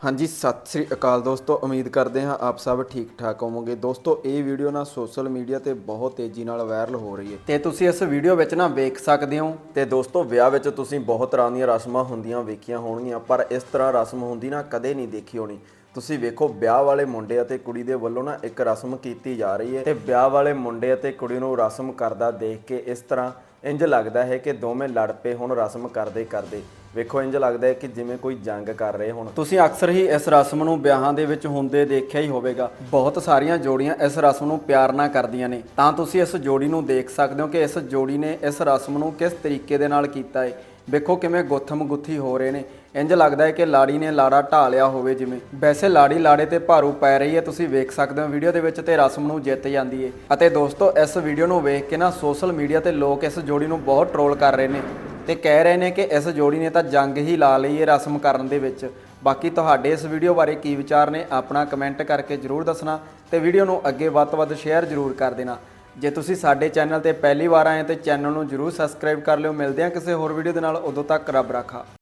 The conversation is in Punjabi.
ਹਾਂਜੀ, ਸਤਿ ਸ੍ਰੀ ਅਕਾਲ ਦੋਸਤੋ, ਉਮੀਦ ਕਰਦੇ ਹਾਂ ਆਪ ਸਭ ਠੀਕ ਠਾਕ ਹੋਵੋਗੇ। ਦੋਸਤੋ, ਇਹ ਵੀਡੀਓ ਨਾ ਸੋਸ਼ਲ ਮੀਡੀਆ ਤੇ ਬਹੁਤ ਤੇਜ਼ੀ ਨਾਲ ਵਾਇਰਲ ਹੋ ਰਹੀ ਹੈ। ਤੇ ਤੁਸੀਂ ਇਸ ਵੀਡੀਓ ਵਿੱਚ ਨਾ ਵੇਖ ਸਕਦੇ ਹੋ ਤੇ ਦੋਸਤੋ, ਵਿਆਹ ਵਿੱਚ ਤੁਸੀਂ ਬਹੁਤ ਤਰ੍ਹਾਂ ਦੀਆਂ ਰਸਮਾਂ ਹੁੰਦੀਆਂ ਵੇਖੀਆਂ ਹੋਣਗੀਆਂ, ਪਰ ਇਸ ਤਰ੍ਹਾਂ ਰਸਮ ਹੁੰਦੀ ਨਾ ਕਦੇ ਨਹੀਂ ਦੇਖੀ ਹੋਣੀ। ਤੁਸੀਂ ਵੇਖੋ, ਵਿਆਹ ਵਾਲੇ ਮੁੰਡੇ ਅਤੇ ਕੁੜੀ ਦੇ ਵੱਲੋਂ ਨਾ ਇੱਕ ਰਸਮ ਕੀਤੀ ਜਾ ਰਹੀ ਹੈ ਤੇ ਵਿਆਹ ਵਾਲੇ ਮੁੰਡੇ ਅਤੇ ਕੁੜੀ ਨੂੰ ਰਸਮ ਕਰਦਾ ਦੇਖ ਕੇ ਇਸ ਤਰ੍ਹਾਂ ਇੰਜ ਲੱਗਦਾ ਹੈ ਕਿ ਦੋਵੇਂ ਲੜ ਪਏ ਹੁਣ ਰਸਮ ਕਰਦੇ ਕਰਦੇ। ਵੇਖੋ ਇੰਜ ਲੱਗਦਾ ਹੈ ਕਿ ਜਿਵੇਂ ਕੋਈ ਜੰਗ ਕਰ ਰਹੇ ਹੋਣ। ਤੁਸੀਂ ਅਕਸਰ ਹੀ ਇਸ ਰਸਮ ਨੂੰ ਵਿਆਹਾਂ ਦੇ ਵਿੱਚ ਹੁੰਦੇ ਦੇਖਿਆ ਹੀ ਹੋਵੇਗਾ। ਬਹੁਤ ਸਾਰੀਆਂ ਜੋੜੀਆਂ ਇਸ ਰਸਮ ਨੂੰ ਪਿਆਰ ਨਾਲ ਕਰਦੀਆਂ ਨੇ। ਤਾਂ ਤੁਸੀਂ ਇਸ ਜੋੜੀ ਨੂੰ ਦੇਖ ਸਕਦੇ ਹੋ ਕਿ ਇਸ ਜੋੜੀ ਨੇ ਇਸ ਰਸਮ ਨੂੰ ਕਿਸ ਤਰੀਕੇ ਦੇ ਨਾਲ ਕੀਤਾ ਹੈ। ਵੇਖੋ ਕਿਵੇਂ ਗੁੱਥਮ ਗੁੱਥੀ ਹੋ ਰਹੇ ਨੇ। ਇੰਜ ਲੱਗਦਾ ਹੈ ਕਿ ਲਾੜੀ ਨੇ ਲਾੜਾ ਢਾ ਲਿਆ ਹੋਵੇ ਜਿਵੇਂ। ਵੈਸੇ ਲਾੜੀ ਲਾੜੇ ਤੇ ਭਾਰੂ ਪੈ ਰਹੀ ਹੈ, ਤੁਸੀਂ ਵੇਖ ਸਕਦੇ ਹੋ। ਵੀਡੀਓ ਦੇ ਵਿੱਚ ਤੇ ਰਸਮ ਨੂੰ ਜਿੱਤ ਜਾਂਦੀ ਹੈ। ਅਤੇ ਦੋਸਤੋ, ਇਸ ਵੀਡੀਓ ਨੂੰ ਵੇਖ ਕੇ ਨਾ ਸੋਸ਼ਲ ਮੀਡੀਆ ਤੇ ਲੋਕ ਇਸ ਜੋੜੀ ਨੂੰ ਬਹੁਤ ਟਰੋਲ ਕਰ ਰਹੇ ਨੇ। ਤੇ ਕਹਿ ਰਹੇ ਨੇ ਕਿ ਇਸ ਜੋੜੀ ਨੇ ਤਾਂ ਜੰਗ ਹੀ ਲਾ ਲਈ ਹੈ ਰਸਮ ਕਰਨ ਦੇ ਵਿੱਚ। ਬਾਕੀ ਤੁਹਾਡੇ ਇਸ ਵੀਡੀਓ ਬਾਰੇ ਕੀ ਵਿਚਾਰ ਨੇ, ਆਪਣਾ ਕਮੈਂਟ ਕਰਕੇ ਜਰੂਰ ਦੱਸਣਾ। ਤੇ ਵੀਡੀਓ ਨੂੰ ਅੱਗੇ ਵੱਧ ਤੋਂ ਵੱਧ ਸ਼ੇਅਰ ਜਰੂਰ ਕਰ ਦੇਣਾ। ਜੇ ਤੁਸੀਂ ਸਾਡੇ ਚੈਨਲ ਤੇ ਪਹਿਲੀ ਵਾਰ ਆਏ ਤੇ ਚੈਨਲ ਨੂੰ ਜਰੂਰ ਸਬਸਕ੍ਰਾਈਬ ਕਰ ਲਿਓ। ਮਿਲਦੇ ਹਾਂ ਕਿਸੇ ਹੋਰ ਵੀਡੀਓ ਦੇ ਨਾਲ। ਉਦੋਂ ਤੱਕ ਰੱਬ ਰਾਖਾ।